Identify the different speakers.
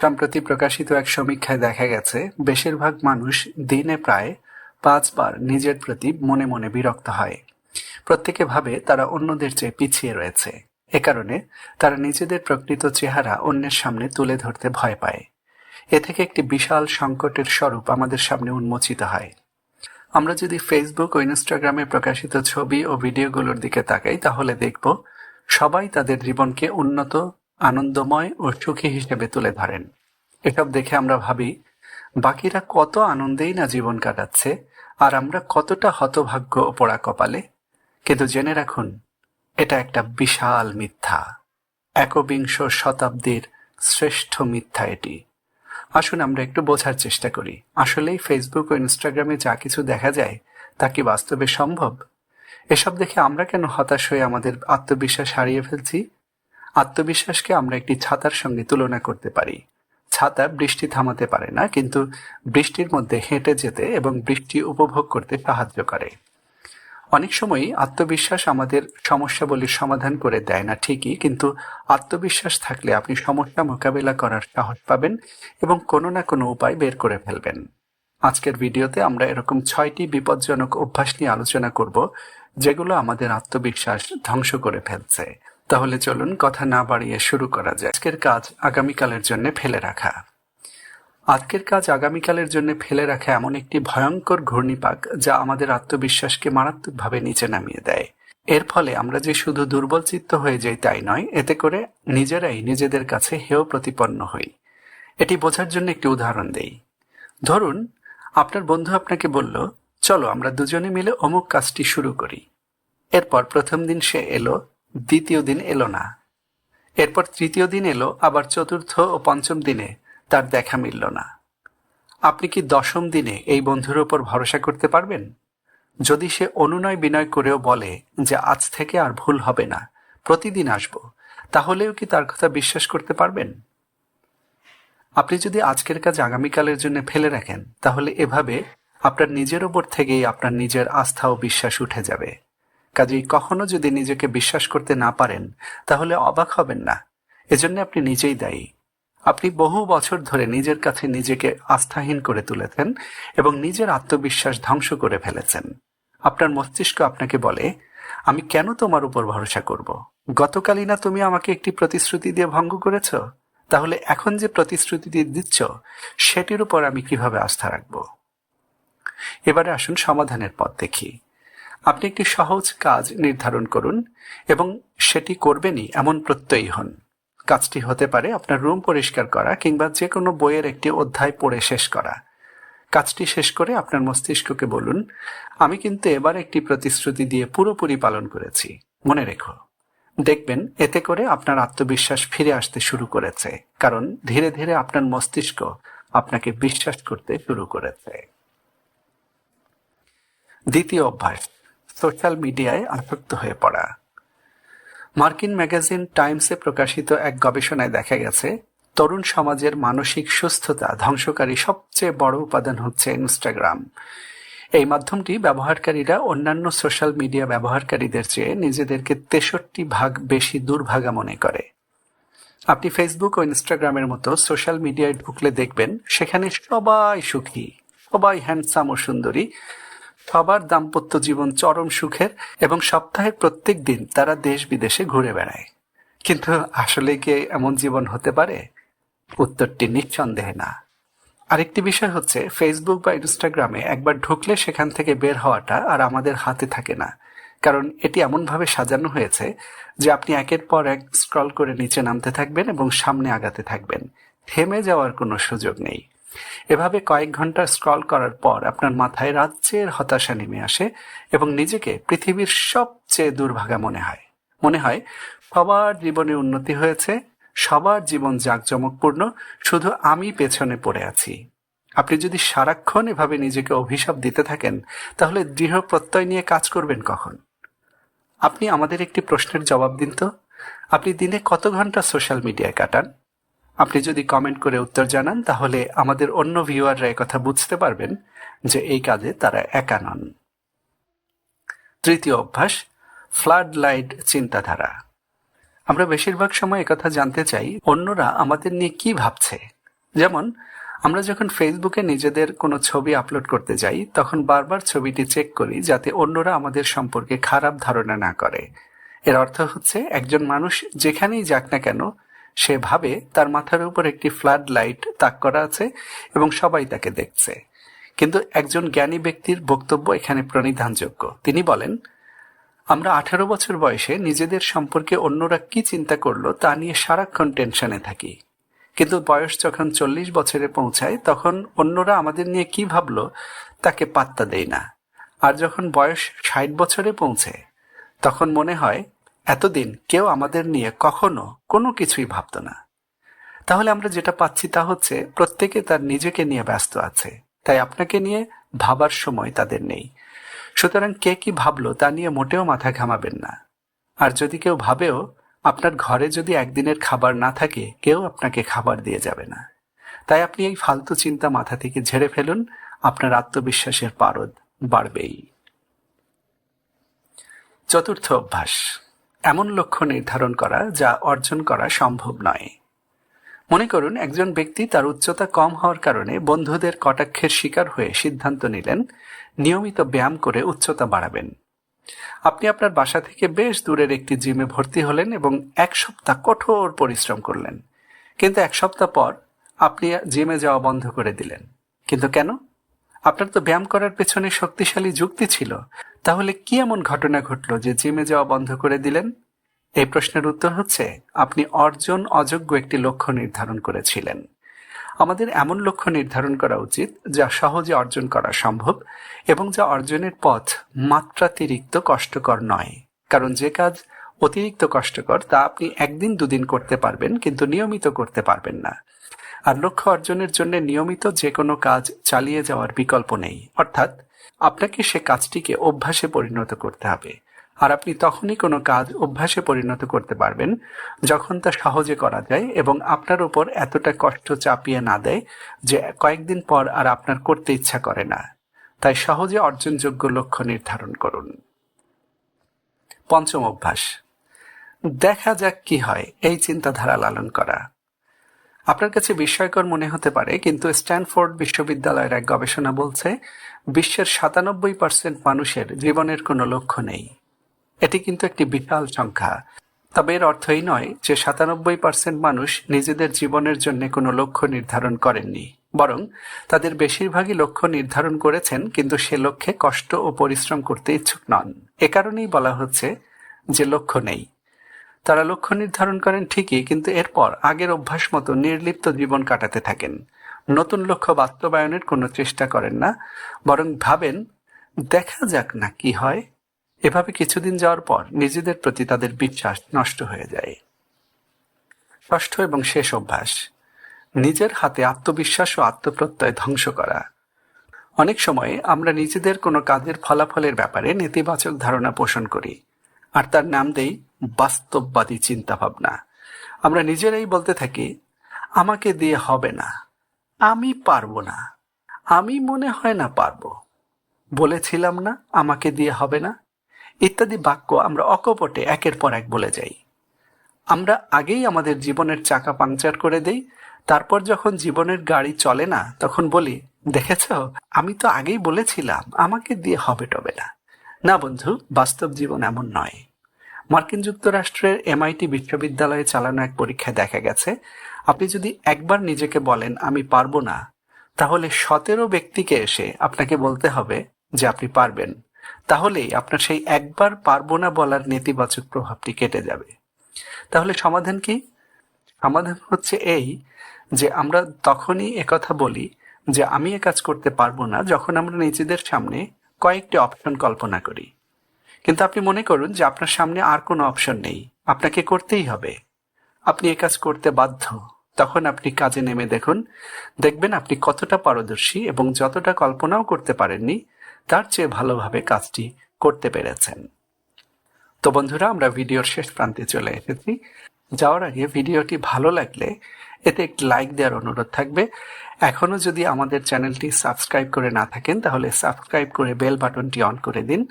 Speaker 1: সম্প্রতি প্রকাশিত এক সমীক্ষায় দেখা গেছে, বেশিরভাগ মানুষ দিনে প্রায় পাঁচবার নিজের প্রতি মনে মনে বিরক্ত হয়। প্রত্যেকে ভাবে তারা অন্যদের চেয়ে পিছিয়ে রয়েছে। এ কারণে তারা নিজেদের প্রকৃত চেহারা অন্যের সামনে তুলে ধরতে ভয় পায়। এ থেকে একটি বিশাল সংকটের স্বরূপ আমাদের সামনে উন্মোচিত হয়। আমরা যদি ফেসবুক ও ইনস্টাগ্রামে প্রকাশিত ছবি ও ভিডিওগুলোর দিকে তাকাই, তাহলে দেখব সবাই তাদের জীবনকে উন্নত আনন্দময় ও সুখী হিসেবে তুলে ধরেন। এসব দেখে আমরা ভাবি, বাকিরা কত আনন্দেই না জীবন কাটাচ্ছে, আর আমরা কতটা হতভাগ্য ও পোড়া কপালে। কিন্তু জেনে রাখুন, এটা একটা বিশাল মিথ্যা। একবিংশ শতাব্দীর শ্রেষ্ঠ মিথ্যা এটি। আসুন আমরা একটু বোঝার চেষ্টা করি, আসলেই ফেসবুক ও ইনস্টাগ্রামে যা কিছু দেখা যায়, তা কি বাস্তবে সম্ভব? এসব দেখে আমরা কেন হতাশ হয়ে আমাদের আত্মবিশ্বাস হারিয়ে ফেলছি? আত্মবিশ্বাসকে আমরা একটি ছাতার সঙ্গে তুলনা করতে পারি। ছাতা বৃষ্টি থামাতে পারে না, কিন্তু বৃষ্টির মধ্যে হেঁটে যেতে এবং বৃষ্টি উপভোগ করতে সাহায্য করে। অনেক সময়ই আত্মবিশ্বাস আমাদের সমস্যাবলীর সমাধান করে দেয় না, ঠিকই, কিন্তু আত্মবিশ্বাস থাকলে আপনি সমস্যা মোকাবেলা করার সাহস পাবেন এবং কোনো না কোনো উপায় বের করে ফেলবেন। আজকের ভিডিওতে আমরা এরকম ছয়টি বিপজ্জনক অভ্যাস নিয়ে আলোচনা করব, যেগুলো আমাদের আত্মবিশ্বাস ধ্বংস করে ফেলছে। তাহলে চলুন কথা না বাড়িয়ে শুরু করা যায় আজকের কাজ আগামীকালের জন্য ফেলে রাখা। আজকের কাজ আগামীকালের জন্য ফেলে রাখা এমন একটি ভয়ঙ্কর ঘূর্ণিপাক যা আমাদের আত্মবিশ্বাসকে মারাত্মকভাবে নিচে নামিয়ে দেয়। এর ফলে আমরা যে শুধু দুর্বল চিত্ত হয়ে যাই তাই নয়, এতে করে নিজেরাই নিজেদের কাছে হেয় প্রতিপন্ন হই। এটি বোঝার জন্য একটি উদাহরণ দেই। ধরুন, আপনার বন্ধু আপনাকে বলল, চলো আমরা দুজনে মিলে অমুক কাজটি শুরু করি। এরপর প্রথম দিন সে এলো দ্বিতীয় দিন এলো না। এরপর তৃতীয় দিন এলো, আবার চতুর্থ ও পঞ্চম দিনে তার দেখা মিলল না। আপনি কি দশম দিনে এই বন্ধুর ওপর ভরসা করতে পারবেন? যদি সে অনুনয় বিনয় করেও বলে যে আজ থেকে আর ভুল হবে না, প্রতিদিন আসব, তাহলেও কি তার কথা বিশ্বাস করতে পারবেন? আপনি যদি আজকের কাজ আগামীকালের জন্য ফেলে রাখেন, তাহলে এভাবে আপনার নিজের ওপর থেকেই আপনার নিজের আস্থা ও বিশ্বাস উঠে যাবে। কাজেই কখনো যদি নিজেকে বিশ্বাস করতে না পারেন, তাহলে অবাক হবেন না। এজন্য আপনি নিজেই দায়ী। আপনি বহু বছর ধরে নিজের কাছে নিজেকে আস্থাহীন করে তুলেছেন এবং নিজের আত্মবিশ্বাস ধ্বংস করে ফেলেছেন। আপনার মস্তিষ্ক আপনাকে বলে, আমি কেন তোমার উপর ভরসা করব? গতকালই না তুমি আমাকে একটি প্রতিশ্রুতি দিয়ে ভঙ্গ করেছ? তাহলে এখন যে প্রতিশ্রুতি দিয়ে দিচ্ছ, সেটির উপর আমি কীভাবে আস্থা রাখব? এবারে আসুন সমাধানের পথ দেখি। আপনি একটি সহজ কাজ নির্ধারণ করুন এবং সেটি করবেনই, এমন প্রত্যয়ী হন। কাজটি হতে পারে আপনার রুম পরিষ্কার করা কিংবা যে কোনো বইয়ের একটি অধ্যায় পড়ে শেষ করা। কাজটি শেষ করে আপনার মস্তিষ্ককে বলুন, আমি কিন্তু এবার একটি প্রতিশ্রুতি দিয়ে পুরোপুরি পালন করেছি। মনে রেখো। দেখবেন, এতে করে আপনার আত্মবিশ্বাস ফিরে আসতে শুরু করেছে, কারণ ধীরে ধীরে আপনার মস্তিষ্ক আপনাকে বিশ্বাস করতে শুরু করেছে। দ্বিতীয় অভ্যাস সোশ্যাল মিডিয়ায় আসক্ত হয়ে পড়া। মার্কিন ম্যাগাজিন টাইমসে প্রকাশিত এক গবেষণায় দেখা গেছে, তরুণ সমাজের মানসিক সুস্থতা ধ্বংসকারী সবচেয়ে বড় উপাদান হচ্ছে ইনস্টাগ্রাম। এই মাধ্যমটি ব্যবহারকারীরা অন্যান্য সোশ্যাল মিডিয়া ব্যবহারকারীদের চেয়ে নিজেদেরকে তেষট্টি ভাগ বেশি দুর্ভাগা মনে করে। আপনি ফেসবুক ও ইনস্টাগ্রামের মতো সোশ্যাল মিডিয়ায় ঢুকলে দেখবেন, সেখানে সবাই সুখী, সবাই হ্যান্ডসাম ও সুন্দরী সবার দাম্পত্য জীবন চরম সুখের এবং সপ্তাহের প্রত্যেক দিন তারা দেশ বিদেশে ঘুরে বেড়ায়। কিন্তু আসলে কি এমন জীবন হতে পারে? উত্তরটি নিঃসন্দেহে না। আরেকটি বিষয় হচ্ছে ফেসবুক বা ইনস্টাগ্রামে একবার ঢুকলে সেখান থেকে বের হওয়াটা আর আমাদের হাতে থাকে না। কারণ এটি এমনভাবে সাজানো হয়েছে যে আপনি একের পর এক স্ক্রল করে নিচে নামতে থাকবেন এবং সামনে আগাতে থাকবেন। থেমে যাওয়ার কোনো সুযোগ নেই। এভাবে কয়েক ঘণ্টা স্ক্রল করার পর আপনার মাথায় রাজ্যের হতাশা নেমে আসে এবং নিজেকে পৃথিবীর সবচেয়ে দুর্ভাগা মনে হয়। মনে হয়, সবার জীবনে উন্নতি হয়েছে, সবার জীবন জাঁকজমকপূর্ণ, শুধু আমি পেছনে পড়ে আছি। আপনি যদি সারাক্ষণ এভাবে নিজেকে অভিশাপ দিতে থাকেন, তাহলে দৃঢ় প্রত্যয় নিয়ে কাজ করবেন কখন? আপনি আমাদের একটি প্রশ্নের জবাব দিন তো। আপনি দিনে কত ঘণ্টা সোশ্যাল মিডিয়ায় কাটান? আপনি যদি কমেন্ট করে উত্তর জানান, তাহলে আমাদের অন্য ভিউয়াররা কথা বুঝতে পারবেন যে এই কাজে তারা একা নন। তৃতীয় অভ্যাস ফ্লাড লাইট চিন্তাধারা। আমরা বেশিরভাগ সময় একথা জানতে চাই, অন্যরা আমাদের নিয়ে কি ভাবছে? যেমন, আমরা যখন ফেসবুকে নিজেদের কোনো ছবি আপলোড করতে যাই, তখন বারবার ছবিটি চেক করি যাতে অন্যরা আমাদের সম্পর্কে খারাপ ধারণা না করে। এর অর্থ হচ্ছে, একজন মানুষ যেখানেই যাক না কেন সে ভাবে তার মাথার উপর একটি ফ্লাড লাইট তাক করা আছে এবং সবাই তাকে দেখছে। কিন্তু একজন জ্ঞানী ব্যক্তির বক্তব্য এখানে প্রণিধানযোগ্য। তিনি বলেন, আমরা আঠারো বছর বয়সে নিজেদের সম্পর্কে অন্যরা কি চিন্তা করল তা নিয়ে সারাক্ষণ টেনশনে থাকি। কিন্তু বয়স যখন চল্লিশ বছরে পৌঁছায়, তখন অন্যরা আমাদের নিয়ে কি ভাবলো তাকে পাত্তা দেয় না। আর যখন বয়স ষাট বছরে পৌঁছে, তখন মনে হয় এতদিন কেউ আমাদের নিয়ে কখনো কোনো কিছুই ভাবত না। তাহলে আমরা যেটা পাচ্ছি তা হচ্ছে প্রত্যেকে তার নিজেকে নিয়ে ব্যস্ত আছে। তাই আপনাকে নিয়ে ভাবার সময় তাদের নেই। সুতরাং কে কি ভাবলো তা নিয়ে মোটেও মাথা ঘামাবেন না। আর যদি কেউ ভাবেও, আপনার ঘরে যদি একদিনের খাবার না থাকে, কেউ আপনাকে খাবার দিয়ে যাবে না। তাই আপনি এই ফালতু চিন্তা মাথা থেকে ঝেড়ে ফেলুন, আপনার আত্মবিশ্বাসের পারদ বাড়বেই। চতুর্থ অভ্যাস। এমন লক্ষ্য নির্ধারণ করা যা অর্জন করা সম্ভব নয়। মনে করুন, একজন ব্যক্তি তার উচ্চতা কম হওয়ার কারণে বন্ধুদের কটাক্ষের শিকার হয়ে সিদ্ধান্ত নিলেন, নিয়মিত ব্যায়াম করে উচ্চতা বাড়াবেন। আপনি আপনার বাসা থেকে বেশ দূরের একটি জিমে ভর্তি হলেন এবং এক সপ্তাহ কঠোর পরিশ্রম করলেন। কিন্তু এক সপ্তাহ পর আপনি জিমে যাওয়া বন্ধ করে দিলেন। কিন্তু কেন? আপনার তো ব্যায়াম করার পেছনে শক্তিশালী যুক্তি ছিল। তাহলে কি এমন ঘটনা ঘটল যে জিমে যাওয়া বন্ধ করে দিলেন? এই প্রশ্নের উত্তর হচ্ছে, আপনি অর্জন অযোগ্য একটি লক্ষ্য নির্ধারণ করেছিলেন। আমাদের এমন লক্ষ্য নির্ধারণ করা উচিত যা সহজে অর্জন করা সম্ভব এবং যা অর্জনের পথ মাত্রাতিরিক্ত কষ্টকর নয়। কারণ যে কাজ অতিরিক্ত কষ্টকর তা আপনি একদিন দুদিন করতে পারবেন কিন্তু নিয়মিত করতে পারবেন না। আর লক্ষ্য অর্জনের জন্য নিয়মিত যে কোনো কাজ চালিয়ে যাওয়ার বিকল্প নেই। অর্থাৎ, আপনাকে সে কাজটিকে অভ্যাসে পরিণত করতে হবে। আর আপনি তখনই কোনো কাজ অভ্যাসে পরিণত করতে পারবেন যখন তা সহজে করা যায় এবং আপনার উপর এতটা কষ্ট চাপিয়ে না দেয় যে কয়েকদিন পর আর আপনার করতে ইচ্ছা করে না। তাই সহজে অর্জনযোগ্য লক্ষ্য নির্ধারণ করুন। পঞ্চম অভ্যাস। দেখা যাক কি হয়। এই চিন্তাধারা লালন করা। আপনার কাছে বিস্ময়কর মনে হতে পারে, কিন্তু স্ট্যানফোর্ড বিশ্ববিদ্যালয়ের এক গবেষণা বলছে, বিশ্বের সাতানব্বই পার্সেন্ট মানুষের জীবনের কোনো লক্ষ্য নেই। এটি কিন্তু একটি বিশাল সংখ্যা। তবে এর অর্থ এই নয় যে সাতানব্বই পার্সেন্ট মানুষ নিজেদের জীবনের জন্য কোনো লক্ষ্য নির্ধারণ করেননি, বরং তাদের বেশিরভাগই লক্ষ্য নির্ধারণ করেছেন, কিন্তু সে লক্ষ্যে কষ্ট ও পরিশ্রম করতে ইচ্ছুক নন। এ কারণেই বলা হচ্ছে যে লক্ষ্য নেই। তারা লক্ষ্য নির্ধারণ করেন ঠিকই, কিন্তু এরপর আগের অভ্যাস মতো নির্লিপ্ত জীবন কাটাতে থাকেন। নতুন লক্ষ্য বাস্তবায়নের কোনো চেষ্টা করেন না, বরং ভাবেন, দেখা যাক না কি হয়। এভাবে কিছুদিন যাওয়ার পর নিজেদের প্রতি তাদের বিশ্বাস নষ্ট হয়ে যায়। ষষ্ঠ এবং শেষ অভ্যাস, নিজের হাতে আত্মবিশ্বাস ও আত্মপ্রত্যয় ধ্বংস করা। অনেক সময় আমরা নিজেদের কোনো কাজের ফলাফলের ব্যাপারে নেতিবাচক ধারণা পোষণ করি। আর তার নাম দেই বাস্তববাদী চিন্তাভাবনা। আমরা নিজেরাই বলতে থাকি, আমাকে দিয়ে হবে না, আমি পারব না, আমি মনে হয় না পারব, বলেছিলাম না, আমাকে দিয়ে হবে না, ইত্যাদি বাক্য আমরা অকপটে একের পর এক বলে যাই। আমরা আগেই আমাদের জীবনের চাকা পাংচার করে দেই, তারপর যখন জীবনের গাড়ি চলে না, তখন বলি, দেখেছ, আমি তো আগেই বলেছিলাম, আমাকে দিয়ে হবে টবে না। না বন্ধু, বাস্তব জীবন এমন নয়। মার্কিন যুক্তরাষ্ট্রের এমআইটি বিশ্ববিদ্যালয়ে চালানো এক পরীক্ষায় দেখা গেছে, আপনি যদি একবার নিজেকে বলেন, আমি পারব না, তাহলে সতেরো ব্যক্তিকে এসে আপনাকে বলতে হবে যে আপনি পারবেন। তাহলেই আপনার সেই একবার পারব না বলার নেতিবাচক প্রভাবটি কেটে যাবে। তাহলে সমাধান কি? সমাধান হচ্ছে এই যে আমরা তখনই একথা বলি যে আমি এ কাজ করতে পারব না যখন আমরা নিজেদের সামনে কয়েকটি অপশন কল্পনা করি। কিন্তু আপনি মনে করুন যে আপনার সামনে আর কোনো অপশন নেই। আপনাকে করতেই হবে। আপনি এ কাজ করতে বাধ্য। তখন আপনি কাজে নেমে দেখুন, দেখবেন আপনি কতটা পারদর্শী এবং যতটা কল্পনাও করতে পারেননি, তার চেয়ে ভালোভাবে কাজটি করতে পেরেছেন। তো বন্ধুরা, আমরা ভিডিওর শেষ প্রান্তে চলে এসেছি। যাওয়ার আগে ভিডিওটি ভালো লাগলে এতে একটি লাইক দেওয়ার অনুরোধ থাকবে। এখনও যদি আমাদের চ্যানেলটি সাবস্ক্রাইব করে না থাকেন, তাহলে সাবস্ক্রাইব করে বেল বাটনটি অন করে দিন।